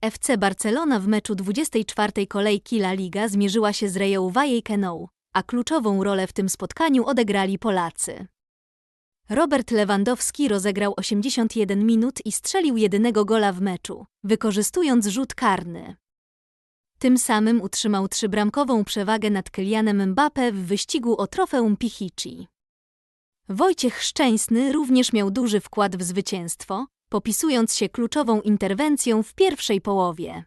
FC Barcelona w meczu 24. kolejki La Liga zmierzyła się z Reją Vallecano, a kluczową rolę w tym spotkaniu odegrali Polacy. Robert Lewandowski rozegrał 81 minut i strzelił jedynego gola w meczu, wykorzystując rzut karny. Tym samym utrzymał trzybramkową przewagę nad Kylianem Mbappé w wyścigu o trofeum Pichichi. Wojciech Szczęsny również miał duży wkład w zwycięstwo, popisując się kluczową interwencją w pierwszej połowie.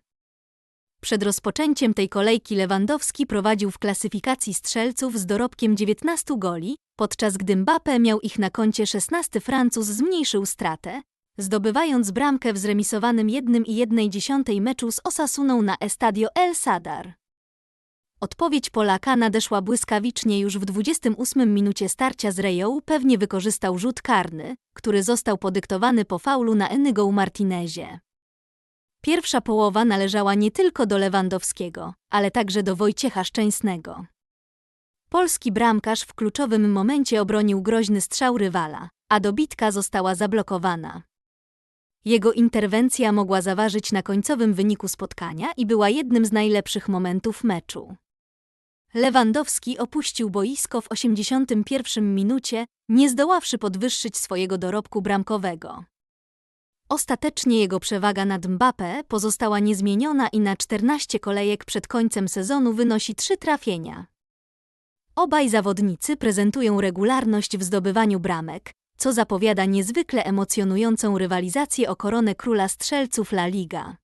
Przed rozpoczęciem tej kolejki Lewandowski prowadził w klasyfikacji strzelców z dorobkiem 19 goli, podczas gdy Mbappé miał ich na koncie 16 Francuz zmniejszył stratę, zdobywając bramkę w zremisowanym 1,1 meczu z Osasuną na Estadio El Sadar. Odpowiedź Polaka nadeszła błyskawicznie już w 28 minucie starcia z Reją, pewnie wykorzystał rzut karny, który został podyktowany po faulu na Enygo Martinezie. Pierwsza połowa należała nie tylko do Lewandowskiego, ale także do Wojciecha Szczęsnego. Polski bramkarz w kluczowym momencie obronił groźny strzał rywala, a dobitka została zablokowana. Jego interwencja mogła zaważyć na końcowym wyniku spotkania i była jednym z najlepszych momentów meczu. Lewandowski opuścił boisko w 81 minucie, nie zdoławszy podwyższyć swojego dorobku bramkowego. Ostatecznie jego przewaga nad Mbappé pozostała niezmieniona i na 14 kolejek przed końcem sezonu wynosi 3 trafienia. Obaj zawodnicy prezentują regularność w zdobywaniu bramek, co zapowiada niezwykle emocjonującą rywalizację o koronę króla strzelców La Liga.